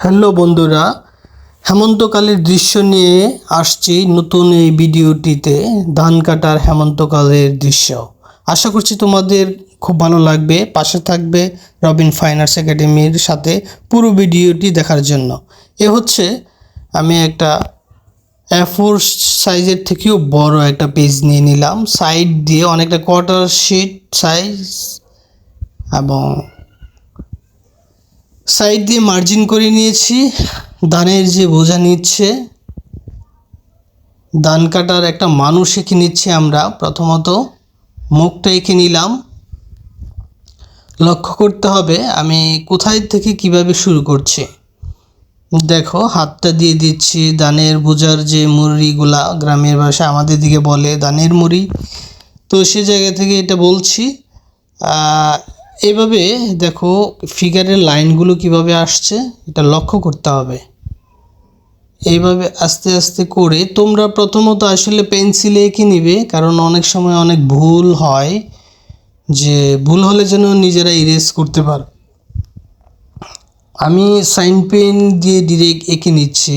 Hello বন্ধুরা, হেমন্তকালের দৃশ্য নিয়ে আসছি নতুন এই ভিডিওটিতে, ধান কাটার হেমন্তকালের দৃশ্য। আশা করছি তোমাদের খুব ভালো লাগবে, পাশে থাকবে রবিন ফাইনার্স একাডেমির সাথে পুরো ভিডিওটি দেখার জন্য। এ হচ্ছে আমি একটা এফোর সাইজের থেকেও বড় একটা পেজ নিয়ে নিলাম। সাইড দিয়ে অনেকটা কোয়ার্টার শিট সাইজ এবং সাইড দিয়ে মার্জিন করে নিয়েছি। দানের যে বোঝা নিচ্ছে ধান কাটার একটা মানুষ এঁকে নিচ্ছি আমরা। প্রথমত মুখটা এঁকে নিলাম। লক্ষ্য করতে হবে আমি কোথায় থেকে কীভাবে শুরু করছি। দেখো, হাতটা দিয়ে দিচ্ছি। দানের বোঝার যে মুড়িগুলা গ্রামের ভাষা আমাদের দিকে বলে দানের মুড়ি। তো সে জায়গা থেকে এটা বলছি। এভাবে দেখো ফিগারের লাইনগুলো কীভাবে আসছে, এটা লক্ষ্য করতে হবে। এইভাবে আস্তে আস্তে করে তোমরা প্রথমত আসলে পেন্সিলে এঁকে নিবে, কারণ অনেক সময় অনেক ভুল হয় যে ভুল হলে যেন নিজেরা ইরেজ করতে পারো। আমি সাইন পেন দিয়ে ডিরেক্ট এঁকে নিচ্ছি,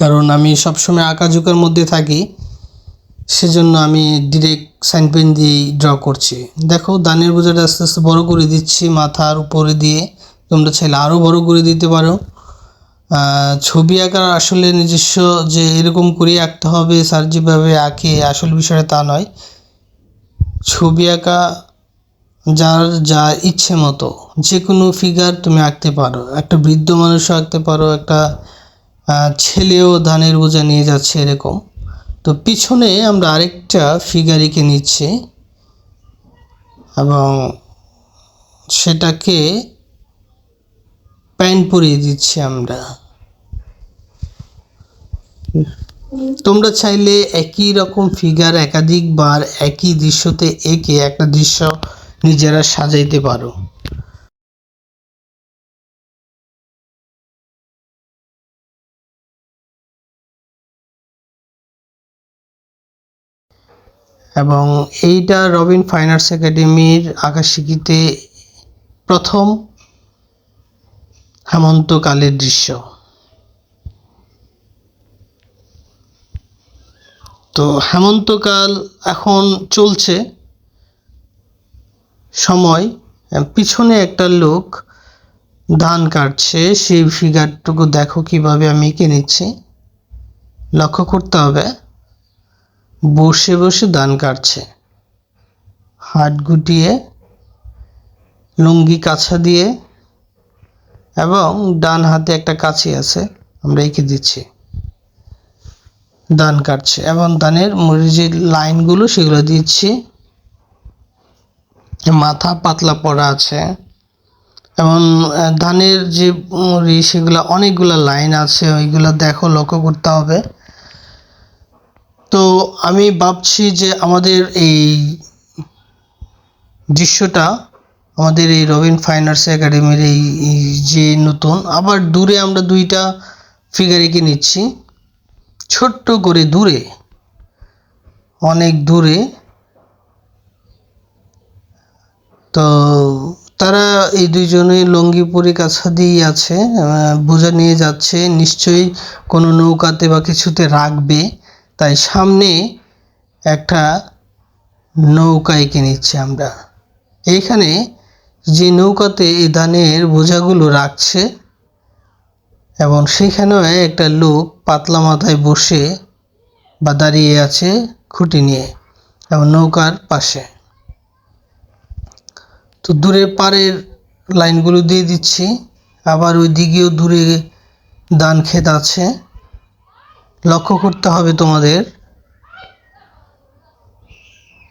কারণ আমি সবসময় আঁকাঝুঁকার মধ্যে থাকি। সেজন্য আমি ডিরেক্ট সাইন পেন দিয়েই ড্র করছি। দেখো দানের বোঝাটা আস্তে আস্তে বড় করে দিচ্ছি, মাথার উপরে দিয়ে। তোমরা চাইলে আরও বড় করে দিতে পারো। ছবি আঁকার আসলে নিজস্ব যে এরকম করে আঁকতে হবে স্যার যেভাবে আঁকে, আসল বিষয়টা তা নয়। ছবি আঁকা যার যা ইচ্ছে মতো যে কোনো ফিগার তুমি আঁকতে পারো। একটা বৃদ্ধ মানুষও আঁকতে পারো, একটা ছেলেও ধানের বোঝা নিয়ে যাচ্ছে এরকম। তো পিছনে আমরা আরেকটা ফিগার এঁকে নিচ্ছি এবং সেটাকে প্যান্ট পরিয়ে দিচ্ছি আমরা। তোমরা চাইলে একই রকম ফিগার একাধিকবার একই দৃশ্যতে এঁকে একটা দৃশ্য নিজেরা সাজাইতে পারো। এবং এইটা রবিন ফাইন আর্টস একাডেমির আঁকা শিখিতে প্রথম হেমন্তকালের দৃশ্য। তো হেমন্তকাল এখন চলছে। সময় পিছনে একটা লোক ধান কাটছে, সেই ফিগারটুকু দেখো কীভাবে আমি এঁকে নিচ্ছি লক্ষ্য করতে হবে। বসে বসে ধান কাটছে। হাত গুটিয়ে, লুঙ্গি কাছা দিয়ে এবং ডান হাতে একটা কাছি আছে, আমরা এঁকে দিচ্ছি। ধান কাটছে এবং ধানের মুড়ি যে লাইনগুলো, সেগুলো দিচ্ছি। মাথা পাতলা পড়া আছে এবং ধানের যে মুড়ি, সেগুলো অনেকগুলো লাইন আছে, ওইগুলো দেখো লক্ষ্য করতে হবে। তো আমি ভাবছি যে আমাদের এই দৃশ্যটা, আমাদের এই রবিন ফাইন আর্টস একাডেমির এই যে নতুন, আবার দূরে আমরা দুইটা ফিগার এঁকে নিচ্ছি। ছোট্ট করে দূরে, অনেক দূরে। তো তারা এই দুইজনে লঙ্গি পরে কাছা দিয়েই আছে বোঝা নিয়ে যাচ্ছে, নিশ্চয়ই কোনো নৌকাতে বা কিছুতে রাখবে। তাই সামনে একটা নৌকা এঁকে নিচ্ছি আমরা। এইখানে যে নৌকাতে এই ধানের বোঝাগুলো রাখছে এবং সেখানেও একটা লোক পাতলা মাথায় বসে বা দাঁড়িয়ে আছে খুঁটি নিয়ে এবং নৌকার পাশে। তো দূরে পাড়ের লাইনগুলো দিয়ে দিচ্ছি। আবার ওই দিকেও দূরে ধান ক্ষেত আছে। লক্ষ্য করতে হবে তোমাদের।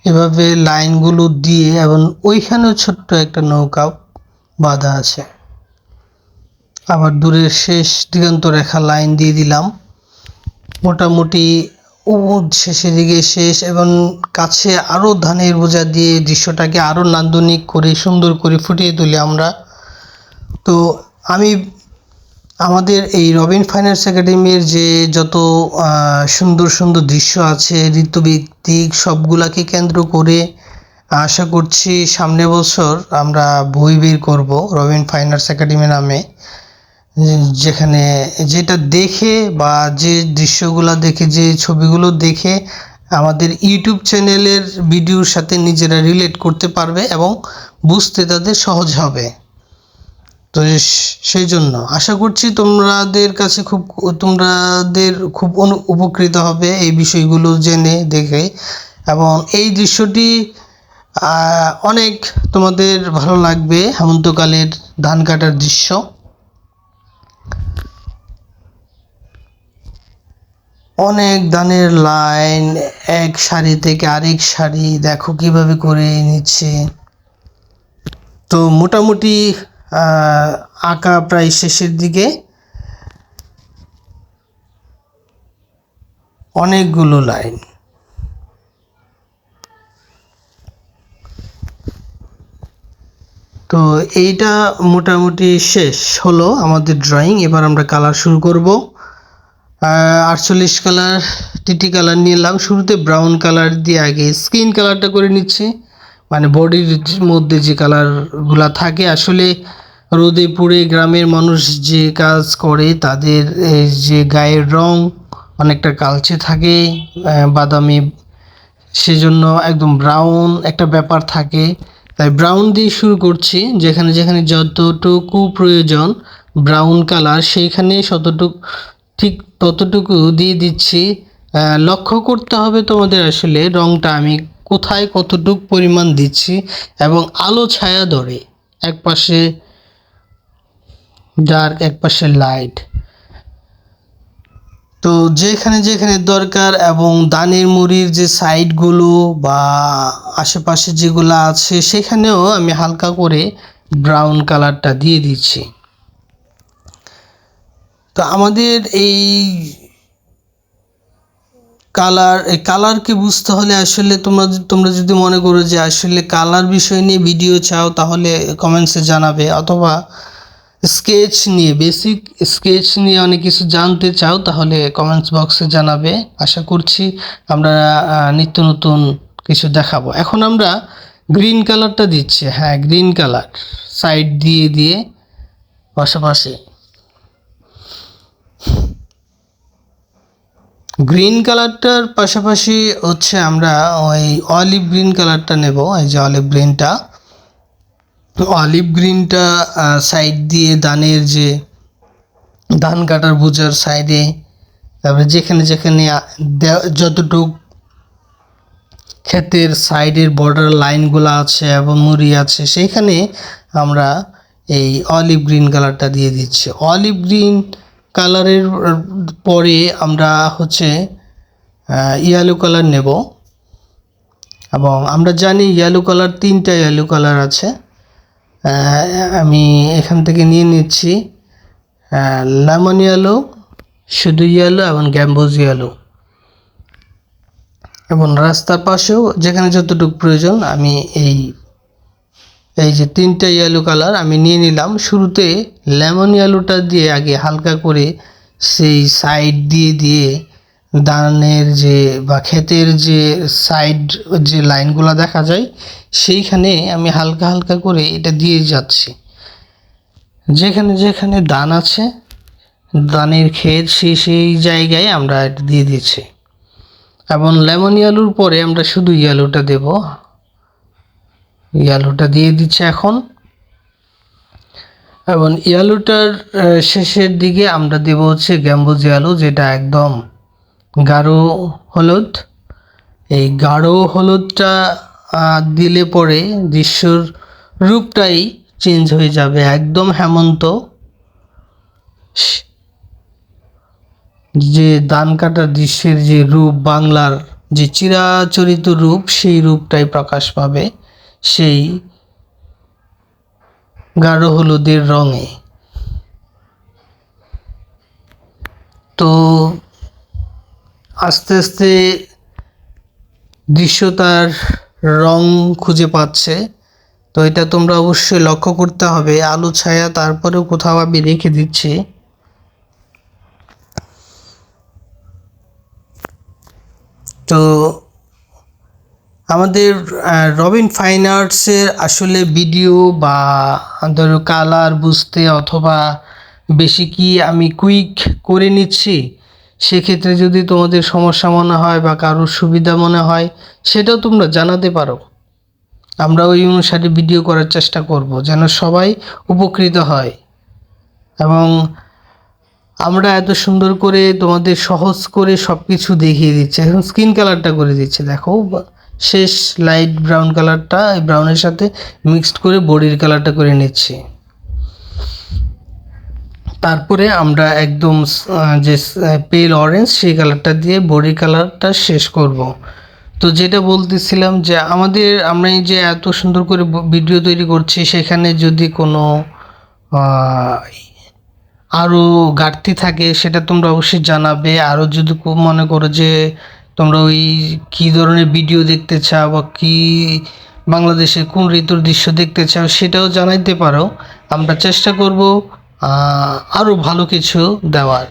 এভাবে লাইনগুলো দিয়ে এবং ওইখানেও ছোট্ট একটা নৌকা বাঁধা আছে। আবার দূরের শেষ দিগন্ত রেখা লাইন দিয়ে দিলাম। মোটামুটি শেষের দিকে শেষ এবং কাছে আরও ধানের বোঝা দিয়ে দৃশ্যটাকে আরও নান্দনিক করে সুন্দর করে ফুটিয়ে তুলি আমরা। তো আমি আমাদের এই রবিন ফাইন্যান্স একাডেমির যে যত সুন্দর সুন্দর দৃশ্য আছে, ঋতুভিত্তিক সবগুলাকে কেন্দ্র করে আশা করছি সামনে বছর আমরা বই বের করব রবিন ফাইন আর্টস একাডেমি নামে, যেখানে যেটা দেখে বা যে দৃশ্যগুলো দেখে, যে ছবিগুলো দেখে আমাদের ইউটিউব চ্যানেলের ভিডিওর সাথে নিজেরা রিলেট করতে পারবে এবং বুঝতে তাদের সহজ হবে। তো সেই জন্য আশা করছি তোমাদের কাছে খুব, তোমাদের খুব উপকৃত হবে এই বিষয়গুলো জেনে দেখে। এবং এই দৃশ্যটি অনেক তোমাদের ভালো লাগবে হেমন্তকালের ধান কাটার দৃশ্য। অনেক ধানের লাইন এক সারি থেকে আরেক সারি দেখো কীভাবে করে নিচ্ছে। তো মোটামুটি আঁকা প্রায় শেষের দিকে। অনেকগুলো লাইন। তো এইটা মোটামুটি শেষ হলো আমাদের ড্রয়িং এবার আমরা কালার শুরু করব। আটচল্লিশ কালার টিটি কালার নিলাম। শুরুতে ব্রাউন কালার দিয়ে আগে স্কিন কালারটা করে নিচ্ছি। মানে বডির মধ্যে যে কালারগুলা থাকে, আসলে রোদে পুড়ে গ্রামের মানুষ যে কাজ করে, তাদের যে গায়ের রং অনেকটা কালচে থাকে বাদামি, সেজন্য একদম ব্রাউন একটা ব্যাপার থাকে। তাই ব্রাউন দিয়ে শুরু করছি, যেখানে যেখানে যতটুকু প্রয়োজন ব্রাউন কালার সেইখানে শতটুকু, ঠিক ততটুকু দিয়ে দিচ্ছি। লক্ষ্য করতে হবে তোমাদের আসলে রংটা আমি কোথায় কতটুকু পরিমাণ দিচ্ছি এবং আলো ছায়া ধরে এক পাশে ডার্ক এক পাশে লাইট তো যেখানে যেখানে দরকার এবং দানের মুড়ির যে সাইডগুলো বা আশেপাশে যেগুলো আছে, সেখানেও আমি হালকা করে ব্রাউন কালারটা দিয়ে দিচ্ছি। তো আমাদের এই কালার এই কালারকে বুঝতে হলে আসলে তোমরা তোমরা যদি মনে করো যে আসলে কালার বিষয় নিয়ে ভিডিও চাও, তাহলে কমেন্টসে জানাবে। অথবা স্কেচ নিয়ে বেসিক স্কেচ নিয়ে অনেক কিছু জানতে চাও, তাহলে কমেন্টস বক্সে জানাবে। আশা করছি আমরা নিত্য নতুন কিছু দেখাবো। এখন আমরা গ্রিন কালারটা দিচ্ছি। হ্যাঁ গ্রিন কালার সাইড দিয়ে দিয়ে, পাশাপাশি। গ্রিন কালারটার পাশাপাশি হচ্ছে আমরা ওই অলিভ গ্রিন কালারটা নেব, এই যে অলিভ গ্রিনটা। অলিভ গ্রিনটা সাইড দিয়ে ধানের যে ধান কাটার বোঝার সাইডে তারপরে যেখানে যেখানে যতটুক ক্ষেতের সাইডের বর্ডার লাইনগুলো আছে এবং মুড়ি আছে, সেইখানে আমরা এই অলিভ গ্রিন কালারটা দিয়ে দিচ্ছি। অলিভ গ্রিন কালারের পরে আমরা হচ্ছে ইয়েলো কালার নেব। এবং আমরা জানি ইয়েলো কালার তিনটা ইয়েলো কালার আছে। আমি এখান থেকে নিয়ে নিচ্ছি লেমন ইয়েলো শুধু ইয়েলো এবং গ্যাম্বোজ ইয়েলো এবং রাস্তার পাশেও যেখানে যতটুকু প্রয়োজন, আমি এই এই যে তিনটা ইয়েলো কালার আমি নিয়ে নিলাম। শুরুতে লেমন ইয়েলোটা দিয়ে আগে হালকা করে সেই সাইড দিয়ে দিয়ে দানের যে বা ক্ষেতের যে সাইড যে লাইনগুলো দেখা যায়, সেইখানে আমি হালকা হালকা করে এটা দিয়ে যাচ্ছি। যেখানে যেখানে দান আছে, দানের ক্ষেত সেই সেই জায়গায় আমরা এটা দিয়ে দিচ্ছি। এবং লেমন ইয়েলোর পরে আমরা শুধু ইয়েলোটা দেব। ইয়েলোটা দিয়ে দিচ্ছে এখন। এবং ইয়েলোটার শেষের দিকে আমরা দেব হচ্ছে গ্যাম্বোজ ইয়েলো, যেটা একদম গাঢ় হলুদ। এই গাঢ় হলুদটা দিলে পরে দৃশ্যর রূপটাই চেঞ্জ হয়ে যাবে, একদম হেমন্ত। যে ধান কাটার দৃশ্যের যে রূপ, বাংলার যে চিরাচরিত রূপ, সেই রূপটাই প্রকাশ পাবে। সেই গাঢ় হলুদের রঙে। তো আস্তে আস্তে দৃশ্য তার রং খুঁজে পাচ্ছে। তো এটা তোমরা অবশ্যই লক্ষ্য করতে হবে। আলো, ছায়া তারপরেও কোথাও আমি রেখে দিচ্ছি। তো আমাদের রবিন ফাইন আর্টসের আসলে ভিডিও বা ধরো কালার বুঝতে অথবা বেশি কি আমি কুইক করে নিচ্ছি, সেক্ষেত্রে যদি তোমাদের সমস্যা মনে হয় বা কারোর সুবিধা মনে হয়, সেটাও তোমরা জানাতে পারো। আমরা ওই অনুসারে ভিডিও করার চেষ্টা করব যেন সবাই উপকৃত হয়। এবং আমরা এত সুন্দর করে তোমাদের সহজ করে সব কিছু দেখিয়ে দিচ্ছি, এখন স্কিন কালারটা করে দিচ্ছে, দেখো শেষ লাইট ব্রাউন কালারটা ব্রাউনের সাথে মিক্সড করে বডির কালারটা করে নিচ্ছি। তারপরে আমরা একদম যে পেল অরেঞ্জ সেই কালারটা দিয়ে বডি কালারটা শেষ করব। তো যেটা বলতেছিলাম যে, আমাদের, আমরা এই যে এত সুন্দর করে ভিডিও তৈরি করছি, সেখানে যদি কোনো আরও ঘাটতি থাকে, সেটা তোমরা অবশ্যই জানাবে। আরও যদি মনে করো যে তোমরা ওই কী ধরনের ভিডিও দেখতে চাও বা কী বাংলাদেশের কোন ঋতুর দৃশ্য দেখতে চাও সেটাও জানাইতে পারো। আমরা চেষ্টা করব আরও ভালো কিছু দেওয়ার।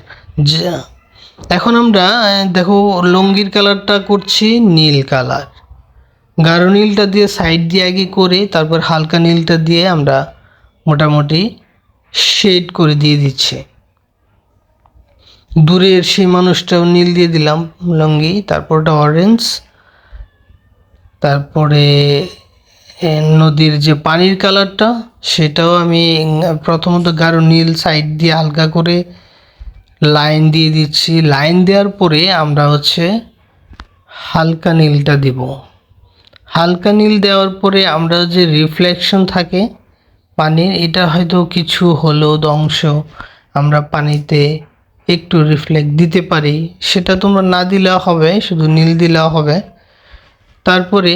এখন আমরা দেখো লুঙ্গির কালারটা করছি নীল কালার। গাঢ় নীলটা দিয়ে সাইড দিয়ে আগে করে তারপর হালকা নীলটা দিয়ে আমরা মোটামুটি শেড করে দিয়ে দিচ্ছে। দূরের সেই মানুষটাও নীল দিয়ে দিলাম, লুঙ্গি তারপর ওটা অরেঞ্জ তারপরে নদীর যে পানির কালারটা, সেটাও আমি প্রথমত গাঢ় নীল সাইড দিয়ে হালকা করে লাইন দিয়ে দিচ্ছি। লাইন দেওয়ার পরে আমরা হচ্ছে হালকা নীলটা দিব। হালকা নীল দেওয়ার পরে আমরা যে রিফ্লেকশন থাকে পানির, এটা হয়তো কিছু হলুদ অংশ আমরা পানিতে একটু রিফ্লেক্ট দিতে পারি। সেটা তোমরা না দিলেও হবে, শুধু নীল দিলেও হবে। তারপরে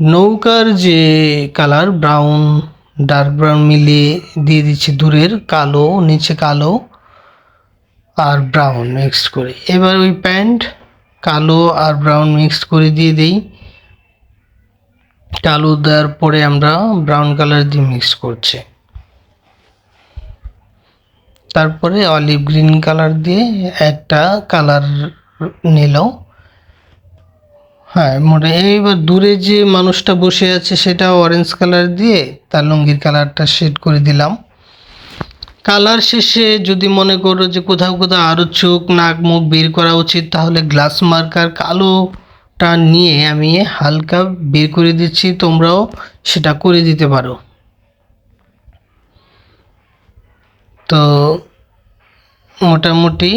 নৌকার যে কালার ব্রাউন ডার্ক ব্রাউন মিলিয়ে দিয়ে দিচ্ছি দূরের, কালো, নিচে কালো আর ব্রাউন মিক্সড করে। এবার ওই প্যান্ট কালো আর ব্রাউন মিক্সড করে দিয়ে দিই। কালো দেওয়ার পরে আমরা ব্রাউন কালার দিয়ে মিক্স করছি। তারপরে অলিভ গ্রিন কালার দিয়ে একটা কালার নিল হ্যাঁ মোটা এইবার দূরে যে মানুষটা বসে আছে সেটা অরেঞ্জ কালার দিয়ে তার লুঙ্গির কালারটা শেড করে দিলাম। কালার শেষে যদি মনে করো যে কোথাও কোথাও আরও চোখ, নাক, মুখ বের করা উচিত, তাহলে গ্লাস মার্কার কালোটা নিয়ে আমি হালকা বের করে দিচ্ছি, তোমরাও সেটা করে দিতে পারো। তো মোটামুটি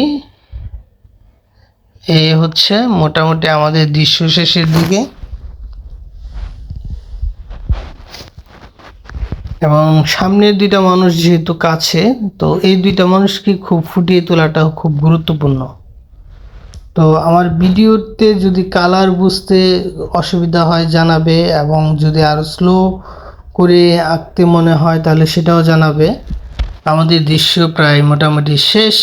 এ হচ্ছে মোটামুটি আমাদের দৃশ্য শেষের দিকে। এবং সামনের দুইটা মানুষ যেহেতু কাছে, তো এই দুইটা মানুষকে খুব ফুটিয়ে তোলাটা খুব গুরুত্বপূর্ণ। তো আমার ভিডিওতে যদি কালার বুঝতে অসুবিধা হয় জানাবে এবং যদি আরও স্লো করে আঁকতে মনে হয় তাহলে সেটাও জানাবে। আমাদের দৃশ্য প্রায় মোটামুটি শেষ।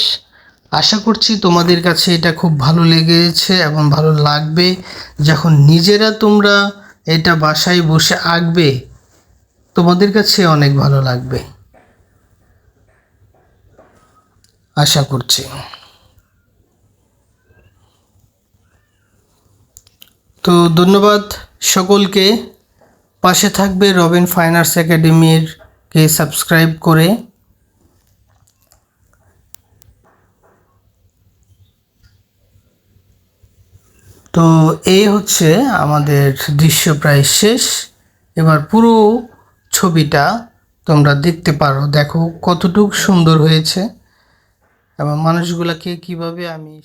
আশা করছি তোমাদের কাছে এটা খুব ভালো লেগেছে এবং ভালো লাগবে। যখন নিজেরা তোমরা এটা বাসায় বসে আঁকবে, তোমাদের কাছে অনেক ভালো লাগবে। আশা করছি। তো ধন্যবাদ সকলকে। পাশে থাকবে রবিন ফাইন আর্টস একাডেমির কে সাবস্ক্রাইব করে। তো এই হচ্ছে আমাদের দৃশ্য প্রায় শেষ। এবার পুরো ছবিটা তোমরা দেখতে পারো। দেখো কতটুকু সুন্দর হয়েছে। এবং মানুষগুলাকে কীভাবে আমি